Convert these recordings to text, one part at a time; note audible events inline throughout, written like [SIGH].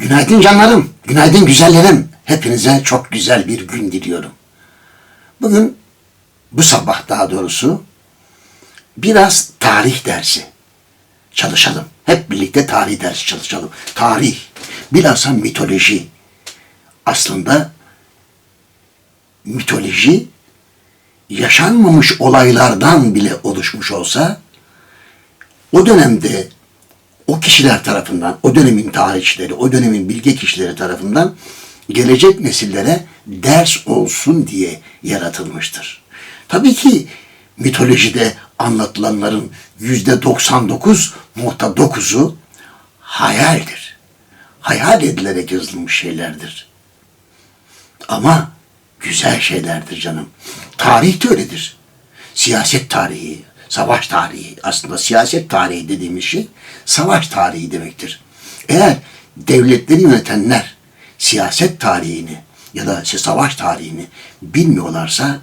Günaydın canlarım, günaydın güzellerim. Hepinize çok güzel bir gün diliyorum. Bugün, bu sabah daha doğrusu, biraz tarih dersi çalışalım. Hep birlikte tarih dersi çalışalım. Tarih, bilhassa mitoloji. Aslında mitoloji yaşanmamış olaylardan bile oluşmuş olsa o dönemde o kişiler tarafından, o dönemin tarihçileri, o dönemin bilge kişileri tarafından gelecek nesillere ders olsun diye yaratılmıştır. Tabii ki mitolojide anlatılanların yüzde 99.9'u hayaldir. Hayal edilerek yazılmış şeylerdir. Ama güzel şeylerdir canım. Tarih de öyledir. Siyaset tarihi, savaş tarihi. Aslında siyaset tarihi dediğimiz şey savaş tarihi demektir. Eğer devletleri yönetenler siyaset tarihini ya da savaş tarihini bilmiyorlarsa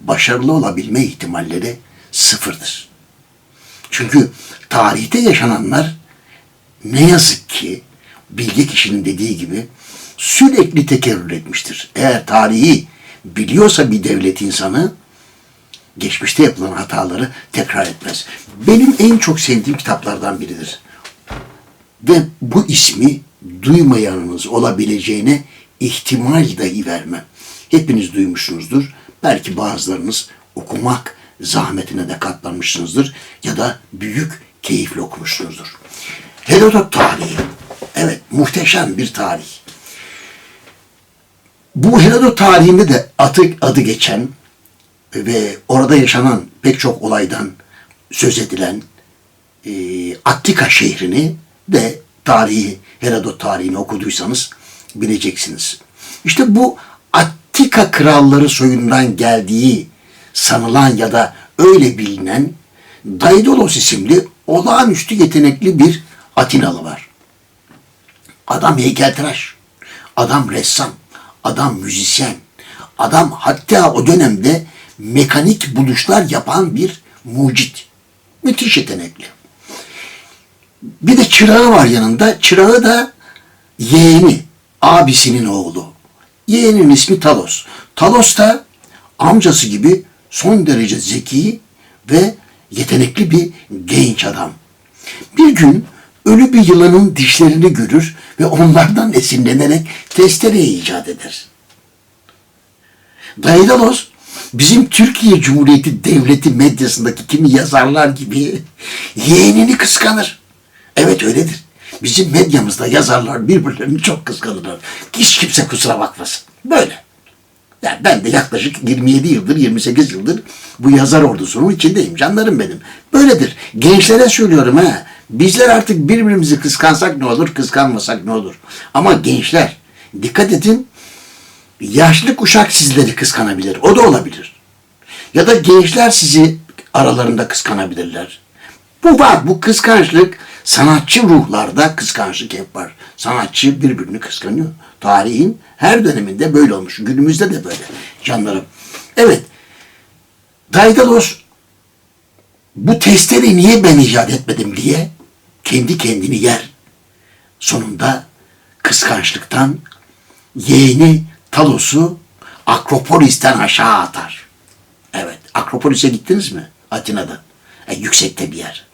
başarılı olabilme ihtimalleri sıfırdır. Çünkü tarihte yaşananlar ne yazık ki bilge kişinin dediği gibi sürekli tekerrür etmiştir. Eğer tarihi biliyorsa bir devlet insanı geçmişte yapılan hataları tekrar etmez. Benim en çok sevdiğim kitaplardan biridir. Ve bu ismi duymayanınız olabileceğine ihtimal dahi vermem. Hepiniz duymuşsunuzdur. Belki bazılarınız okumak zahmetine de katlanmışsınızdır ya da büyük keyifle okumuşsunuzdur. Herodot tarihi. Evet, muhteşem bir tarih. Bu Herodot tarihinde de adı, adı geçen ve orada yaşanan pek çok olaydan söz edilen e, Attika şehrini de tarihi, Herodot tarihini okuduysanız bileceksiniz. İşte bu Attika kralları soyundan geldiği sanılan ya da öyle bilinen Daidolos isimli olağanüstü yetenekli bir Atinalı var. Adam heykeltıraş, adam ressam, adam müzisyen, adam hatta o dönemde mekanik buluşlar yapan bir mucit. Müthiş yetenekli. Bir de çırağı var yanında. Çırağı da yeğeni, abisinin oğlu. Yeğenin ismi Talos. Talos da amcası gibi son derece zeki ve yetenekli bir genç adam. Bir gün ölü bir yılanın dişlerini görür ve onlardan esinlenerek testere icat eder. Daidalos bizim Türkiye Cumhuriyeti Devleti medyasındaki kimi yazarlar gibi yeğenini kıskanır. Evet öyledir. Bizim medyamızda yazarlar birbirlerini çok kıskanırlar. Hiç kimse kusura bakmasın. Böyle. Yani ben de yaklaşık 27 yıldır, 28 yıldır bu yazar ordusunun içindeyim. Canlarım benim. Böyledir. Gençlere söylüyorum ha. Bizler artık birbirimizi kıskansak ne olur, kıskanmasak ne olur. Ama gençler dikkat edin. Yaşlı kuşak sizleri kıskanabilir. O da olabilir. Ya da gençler sizi aralarında kıskanabilirler. Bu var. Bu kıskançlık sanatçı ruhlarda kıskançlık hep var. Sanatçı birbirini kıskanıyor. Tarihin her döneminde böyle olmuş. Günümüzde de böyle canlarım. Evet. Daidalos bu testleri niye ben icat etmedim diye kendi kendini yer. Sonunda kıskançlıktan yeğeni Talos'u Akropolis'ten aşağı atar. Evet. Akropolis'e gittiniz mi? Atina'da. E, yüksekte bir yer.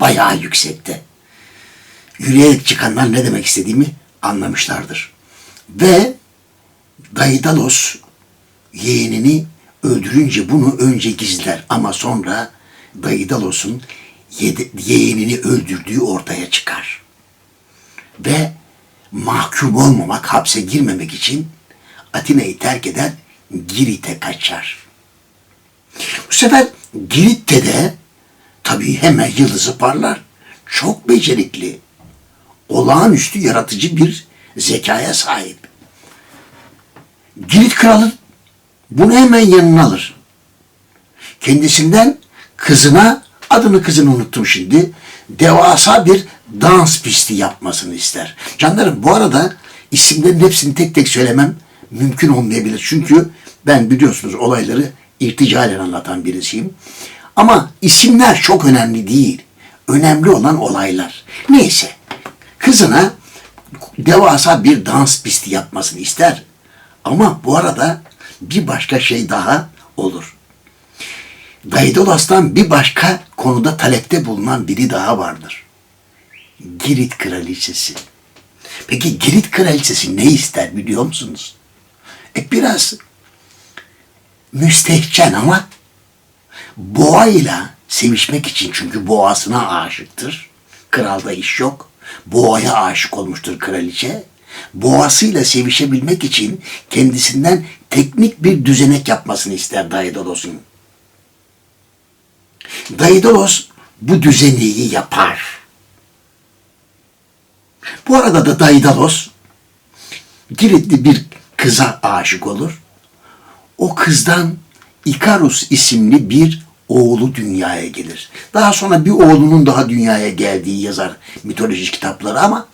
Bayağı yüksekte. Yürüyerek çıkanlar ne demek istediğimi anlamışlardır. Ve Daidalos yeğenini öldürünce bunu önce gizler ama sonra Daidalos'un yeğenini öldürdüğü ortaya çıkar. Ve mahkum olmamak, hapse girmemek için Atina'yı terk eder, Girit'e kaçar. Bu sefer Girit'te de tabii hemen yıldızı parlar. Çok becerikli, olağanüstü yaratıcı bir zekaya sahip. Girit kralı bunu hemen yanına alır. Kendisinden kızına, adını kızını unuttum şimdi, devasa bir dans pisti yapmasını ister. Canlarım bu arada isimlerin hepsini tek tek söylemem mümkün olmayabilir. Çünkü ben biliyorsunuz olayları irticalen anlatan birisiyim. Ama isimler çok önemli değil. Önemli olan olaylar. Neyse kızına devasa bir dans pisti yapmasını ister. Ama bu arada bir başka şey daha olur. Daidalos'tan bir başka konuda talepte bulunan biri daha vardır. Girit kraliçesi. Peki Girit kraliçesi ne ister biliyor musunuz? E biraz müstehcen ama boğayla sevişmek için çünkü boğasına aşıktır. Kralda iş yok. Boğaya aşık olmuştur kraliçe. Boğasıyla sevişebilmek için kendisinden teknik bir düzenek yapmasını ister Daedalos'un. Daidalos bu düzeneyi yapar. Bu arada da Daidalos Giritli bir kıza aşık olur. O kızdan Ikarus isimli bir oğlu dünyaya gelir. Daha sonra bir oğlunun daha dünyaya geldiği yazar mitolojik kitapları ama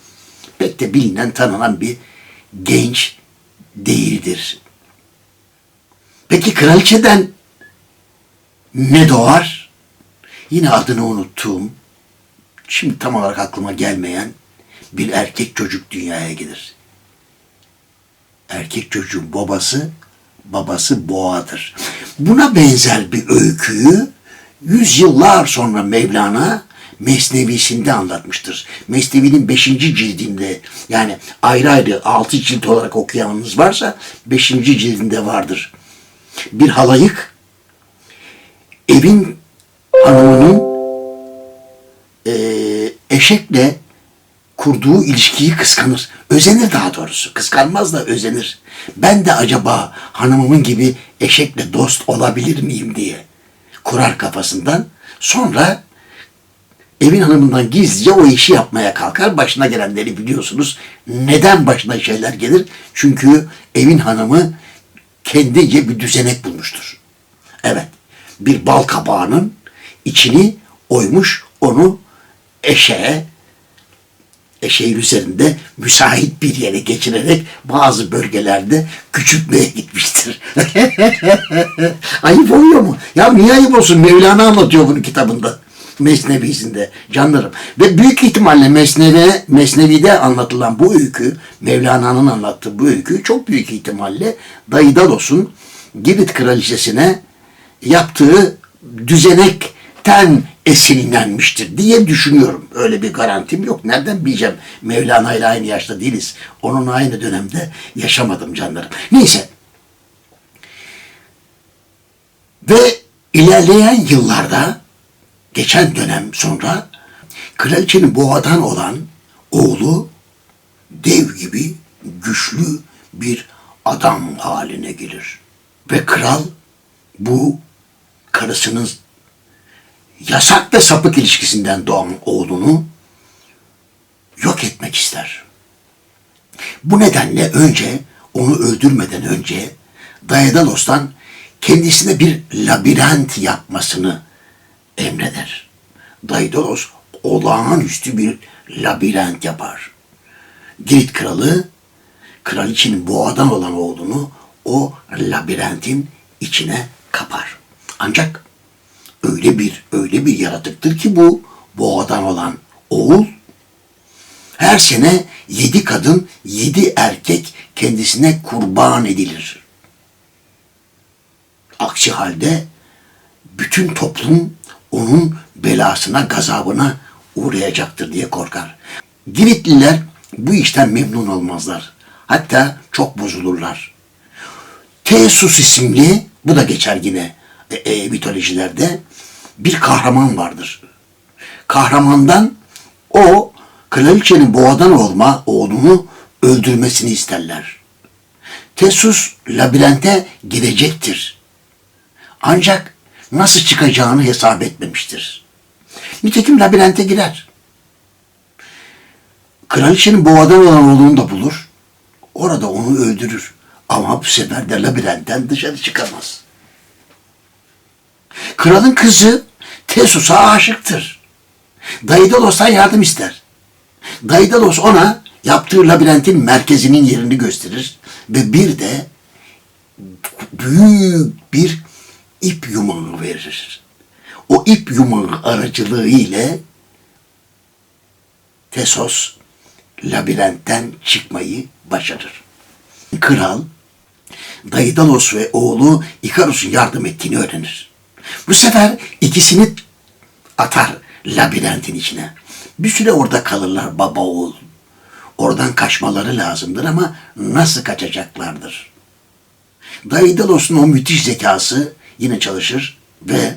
pek de bilinen tanınan bir genç değildir. Peki kraliçeden ne doğar? Yine adını unuttuğum, şimdi tam olarak aklıma gelmeyen bir erkek çocuk dünyaya gelir. Erkek çocuğun babası, babası boğadır. Buna benzer bir öyküyü yüzyıllar sonra Mevlana Mesnevisinde anlatmıştır. Mesnevi'nin 5. cildinde yani ayrı ayrı 6 cilt olarak okuyanınız varsa 5. cildinde vardır. Bir halayık evin hanımının eee, eşekle kurduğu ilişkiyi kıskanır. Özenir daha doğrusu. Kıskanmaz da özenir. Ben de acaba hanımımın gibi eşekle dost olabilir miyim diye kurar kafasından. Sonra evin hanımından gizlice o işi yapmaya kalkar. Başına gelenleri biliyorsunuz. Neden başına şeyler gelir? Çünkü evin hanımı kendince bir düzenek bulmuştur. Evet, bir bal kabağının içini oymuş, onu eşeğe, eşeğin üzerinde müsait bir yere geçirerek bazı bölgelerde küçültmeye gitmiştir. [LAUGHS] ayıp oluyor mu? Ya niye ayıp olsun? Mevlana anlatıyor bunu kitabında. Mesnevisinde canlarım. Ve büyük ihtimalle Mesnevi, Mesnevi'de anlatılan bu öykü, Mevlana'nın anlattığı bu öykü çok büyük ihtimalle Daidalos'un Girit kraliçesine yaptığı düzenekten esinlenmiştir diye düşünüyorum. Öyle bir garantim yok. Nereden bileceğim? Mevlana ile aynı yaşta değiliz. Onun aynı dönemde yaşamadım canlarım. Neyse. Ve ilerleyen yıllarda geçen dönem sonra kraliçenin boğadan olan oğlu dev gibi güçlü bir adam haline gelir. Ve kral bu karısının yasak ve sapık ilişkisinden doğan oğlunu yok etmek ister. Bu nedenle önce onu öldürmeden önce Daedalos'tan kendisine bir labirent yapmasını emreder. Daidalos olağanüstü bir labirent yapar. Girit kralı kraliçenin boğadan olan oğlunu o labirentin içine kapar. Ancak öyle bir öyle bir yaratıktır ki bu boğadan olan oğul her sene yedi kadın, yedi erkek kendisine kurban edilir. Aksi halde bütün toplum onun belasına, gazabına uğrayacaktır diye korkar. Giritliler bu işten memnun olmazlar. Hatta çok bozulurlar. Tesus isimli, bu da geçer yine e, e, mitolojilerde, bir kahraman vardır. Kahramandan o kraliçenin boğadan olma oğlunu öldürmesini isterler. Tesus labirente girecektir. Ancak nasıl çıkacağını hesap etmemiştir. Nitekim labirente girer. Kraliçenin boğadan olan oğlunu da bulur. Orada onu öldürür. Ama bu sefer de labirentten dışarı çıkamaz. Kralın kızı Tesus'a aşıktır. Daidalos'tan yardım ister. Daidalos ona yaptığı labirentin merkezinin yerini gösterir ve bir de büyük bir ip yumağı verir. O ip yumağı aracılığı ile Tesos labirentten çıkmayı başarır. Kral Daidalos ve oğlu Ikarus'un yardım ettiğini öğrenir. Bu sefer ikisini atar labirentin içine. Bir süre orada kalırlar baba oğul. Oradan kaçmaları lazımdır ama nasıl kaçacaklardır? Daidalos'un o müthiş zekası yine çalışır ve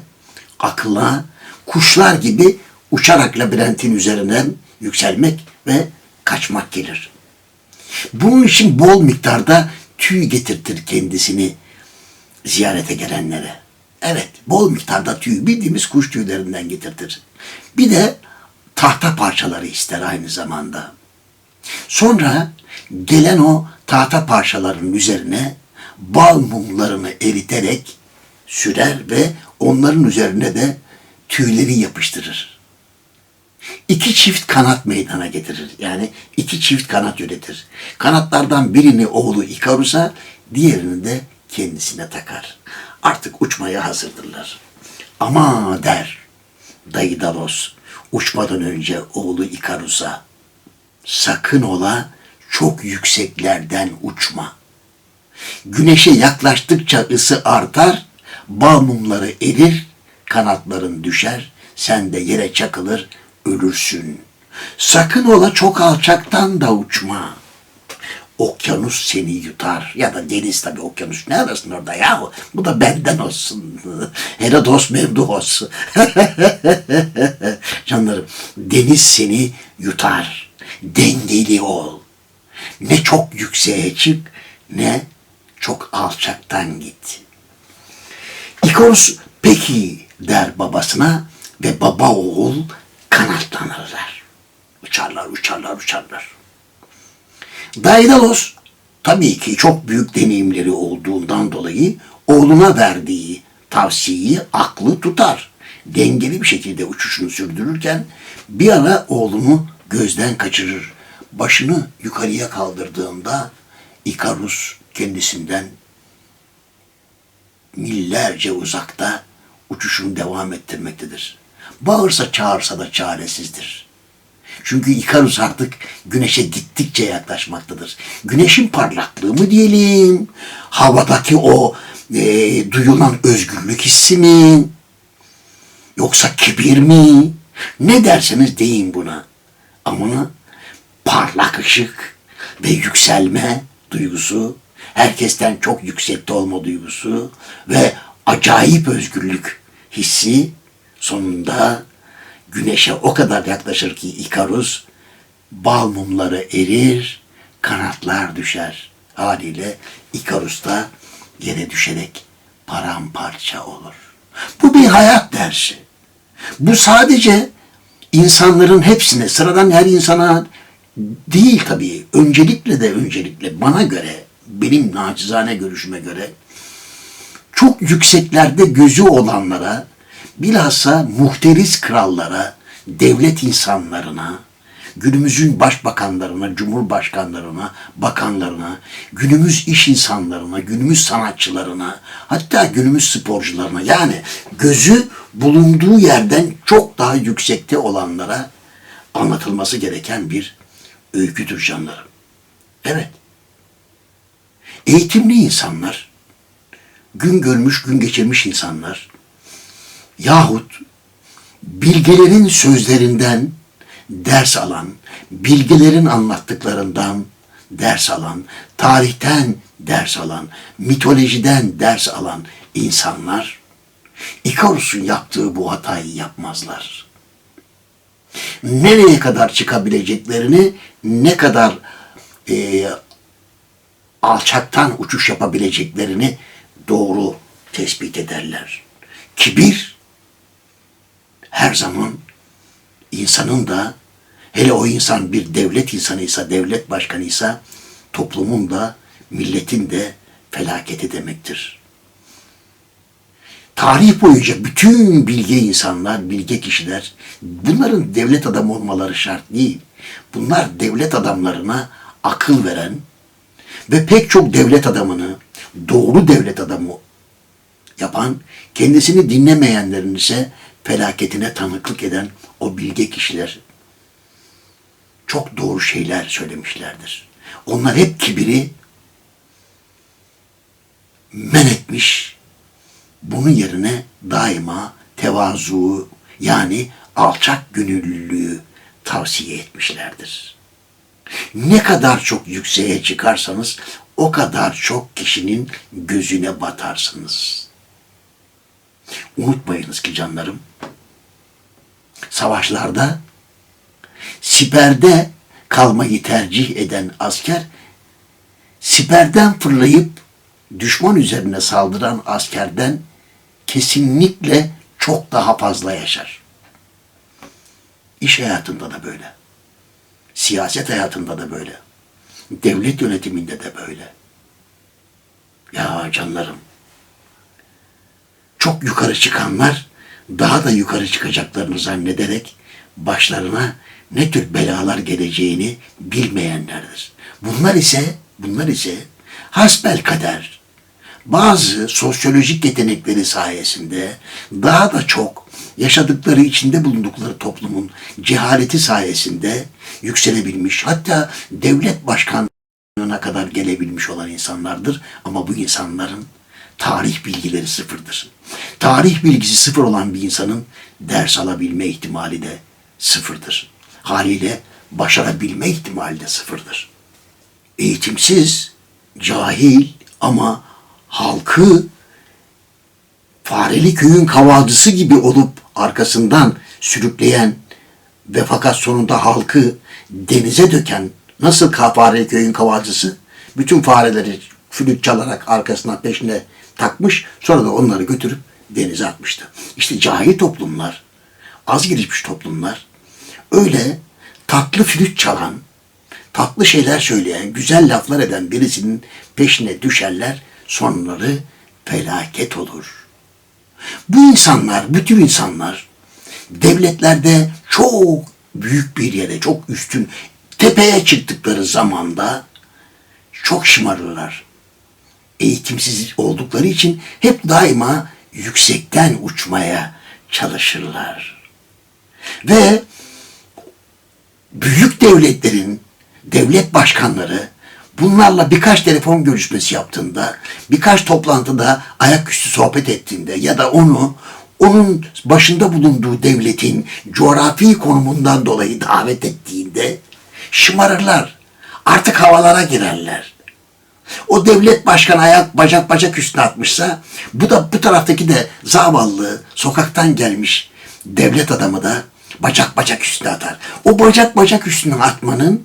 aklına kuşlar gibi uçarak labirentin üzerinden yükselmek ve kaçmak gelir. Bunun için bol miktarda tüy getirtir kendisini ziyarete gelenlere. Evet, bol miktarda tüy bildiğimiz kuş tüylerinden getirtir. Bir de tahta parçaları ister aynı zamanda. Sonra gelen o tahta parçalarının üzerine bal mumlarını eriterek sürer ve onların üzerine de tüyleri yapıştırır. İki çift kanat meydana getirir. Yani iki çift kanat üretir. Kanatlardan birini oğlu Ikarus'a, diğerini de kendisine takar. Artık uçmaya hazırdırlar. Ama der Daidalos uçmadan önce oğlu Ikarus'a sakın ola çok yükseklerden uçma. Güneşe yaklaştıkça ısı artar, bal mumları erir, kanatların düşer, sen de yere çakılır, ölürsün. Sakın ola çok alçaktan da uçma. Okyanus seni yutar. Ya da deniz tabii okyanus ne arasın orada yahu. Bu da benden olsun. [LAUGHS] Herodos Mevduhos. [LAUGHS] Canlarım deniz seni yutar. Dengeli ol. Ne çok yükseğe çık ne çok alçaktan git. İkorus peki der babasına ve baba oğul kanatlanırlar. Uçarlar, uçarlar, uçarlar. Daidalos tabii ki çok büyük deneyimleri olduğundan dolayı oğluna verdiği tavsiyeyi aklı tutar. Dengeli bir şekilde uçuşunu sürdürürken bir ara oğlunu gözden kaçırır. Başını yukarıya kaldırdığında Ikarus kendisinden millerce uzakta uçuşunu devam ettirmektedir. Bağırsa çağırsa da çaresizdir. Çünkü Ikarus artık güneşe gittikçe yaklaşmaktadır. Güneşin parlaklığı mı diyelim, havadaki o e, duyulan özgürlük hissi mi, yoksa kibir mi? Ne derseniz deyin buna. Ama parlak ışık ve yükselme duygusu, herkesten çok yüksekte olma duygusu ve acayip özgürlük hissi sonunda güneşe o kadar yaklaşır ki Ikarus bal mumları erir, kanatlar düşer. Haliyle Ikarus da yere düşerek paramparça olur. Bu bir hayat dersi. Bu sadece insanların hepsine, sıradan her insana değil tabii. Öncelikle de öncelikle bana göre, benim nacizane görüşüme göre çok yükseklerde gözü olanlara, bilhassa muhteris krallara, devlet insanlarına, günümüzün başbakanlarına, cumhurbaşkanlarına, bakanlarına, günümüz iş insanlarına, günümüz sanatçılarına, hatta günümüz sporcularına yani gözü bulunduğu yerden çok daha yüksekte olanlara anlatılması gereken bir öyküdür canlarım. Evet. Eğitimli insanlar, gün görmüş, gün geçirmiş insanlar yahut bilgelerin sözlerinden ders alan, bilgelerin anlattıklarından ders alan, tarihten ders alan, mitolojiden ders alan insanlar İkarus'un yaptığı bu hatayı yapmazlar. Nereye kadar çıkabileceklerini, ne kadar e, alçaktan uçuş yapabileceklerini doğru tespit ederler. Kibir her zaman insanın da hele o insan bir devlet insanıysa, devlet başkanıysa toplumun da milletin de felaketi demektir. Tarih boyunca bütün bilge insanlar, bilge kişiler bunların devlet adamı olmaları şart değil. Bunlar devlet adamlarına akıl veren ve pek çok devlet adamını doğru devlet adamı yapan, kendisini dinlemeyenlerin ise felaketine tanıklık eden o bilge kişiler çok doğru şeyler söylemişlerdir. Onlar hep kibiri men etmiş. Bunun yerine daima tevazu yani alçak gönüllülüğü tavsiye etmişlerdir. Ne kadar çok yükseğe çıkarsanız o kadar çok kişinin gözüne batarsınız. Unutmayınız ki canlarım, savaşlarda siperde kalmayı tercih eden asker, siperden fırlayıp düşman üzerine saldıran askerden kesinlikle çok daha fazla yaşar. İş hayatında da böyle. Siyaset hayatında da böyle. Devlet yönetiminde de böyle. Ya canlarım. Çok yukarı çıkanlar daha da yukarı çıkacaklarını zannederek başlarına ne tür belalar geleceğini bilmeyenlerdir. Bunlar ise bunlar ise hasbel kader bazı sosyolojik yetenekleri sayesinde daha da çok yaşadıkları içinde bulundukları toplumun cehaleti sayesinde yükselebilmiş hatta devlet başkanlığına kadar gelebilmiş olan insanlardır ama bu insanların tarih bilgileri sıfırdır. Tarih bilgisi sıfır olan bir insanın ders alabilme ihtimali de sıfırdır. Haliyle başarabilme ihtimali de sıfırdır. Eğitimsiz, cahil ama halkı fareli köyün kavacısı gibi olup arkasından sürükleyen ve fakat sonunda halkı denize döken nasıl fareli köyün kavacısı bütün fareleri flüt çalarak arkasına peşine takmış sonra da onları götürüp denize atmıştı. İşte cahil toplumlar, az gelişmiş toplumlar öyle tatlı flüt çalan, tatlı şeyler söyleyen, güzel laflar eden birisinin peşine düşerler, sonları felaket olur. Bu insanlar, bu tür insanlar devletlerde çok büyük bir yere, çok üstün, tepeye çıktıkları zamanda çok şımarırlar. Eğitimsiz oldukları için hep daima yüksekten uçmaya çalışırlar. Ve büyük devletlerin devlet başkanları bunlarla birkaç telefon görüşmesi yaptığında, birkaç toplantıda ayaküstü sohbet ettiğinde ya da onu onun başında bulunduğu devletin coğrafi konumundan dolayı davet ettiğinde şımarırlar. Artık havalara girerler. O devlet başkanı ayak bacak bacak üstüne atmışsa bu da bu taraftaki de zavallı sokaktan gelmiş devlet adamı da bacak bacak üstüne atar. O bacak bacak üstüne atmanın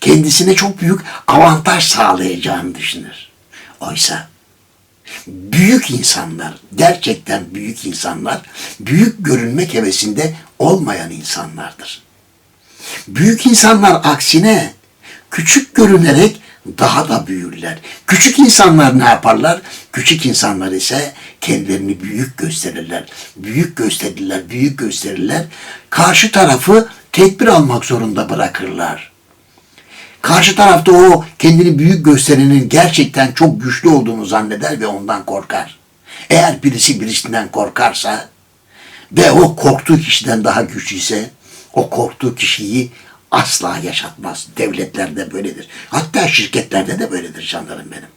kendisine çok büyük avantaj sağlayacağını düşünür. Oysa büyük insanlar, gerçekten büyük insanlar, büyük görünmek hevesinde olmayan insanlardır. Büyük insanlar aksine küçük görünerek daha da büyürler. Küçük insanlar ne yaparlar? Küçük insanlar ise kendilerini büyük gösterirler. Büyük gösterirler, büyük gösterirler. Karşı tarafı tedbir almak zorunda bırakırlar. Karşı tarafta o kendini büyük gösterenin gerçekten çok güçlü olduğunu zanneder ve ondan korkar. Eğer birisi birisinden korkarsa ve o korktuğu kişiden daha güçlüyse o korktuğu kişiyi asla yaşatmaz. Devletlerde böyledir. Hatta şirketlerde de böyledir canlarım benim.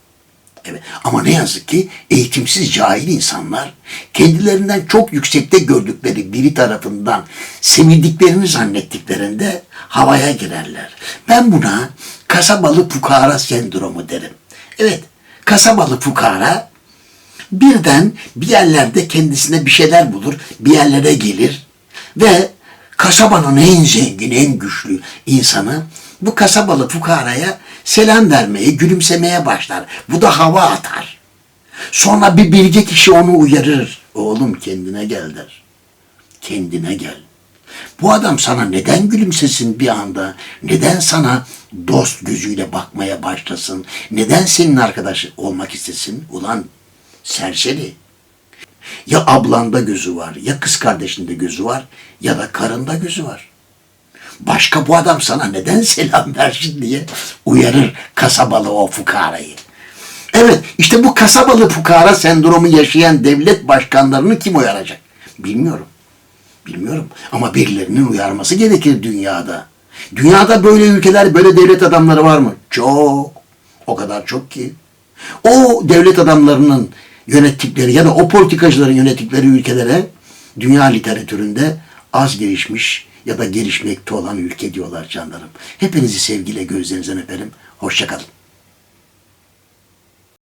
Evet. Ama ne yazık ki eğitimsiz cahil insanlar kendilerinden çok yüksekte gördükleri biri tarafından sevildiklerini zannettiklerinde havaya girerler. Ben buna kasabalı fukara sendromu derim. Evet, kasabalı fukara birden bir yerlerde kendisine bir şeyler bulur, bir yerlere gelir ve kasabanın en zengin, en güçlü insanı bu kasabalı fukaraya selam vermeye, gülümsemeye başlar. Bu da hava atar. Sonra bir bilge kişi onu uyarır. Oğlum kendine gel der. Kendine gel. Bu adam sana neden gülümsesin bir anda? Neden sana dost gözüyle bakmaya başlasın? Neden senin arkadaş olmak istesin? Ulan serseri. Ya ablanda gözü var, ya kız kardeşinde gözü var, ya da karında gözü var. Başka bu adam sana neden selam [LAUGHS] versin diye uyarır kasabalı o fukarayı. Evet işte bu kasabalı fukara sendromu yaşayan devlet başkanlarını kim uyaracak? Bilmiyorum. Bilmiyorum ama birilerinin uyarması gerekir dünyada. Dünyada böyle ülkeler, böyle devlet adamları var mı? Çok. O kadar çok ki. O devlet adamlarının yönettikleri ya da o politikacıların yönettikleri ülkelere dünya literatüründe az gelişmiş ya da gelişmekte olan ülke diyorlar canlarım. Hepinizi sevgiyle gözlerinizden öperim. Hoşçakalın.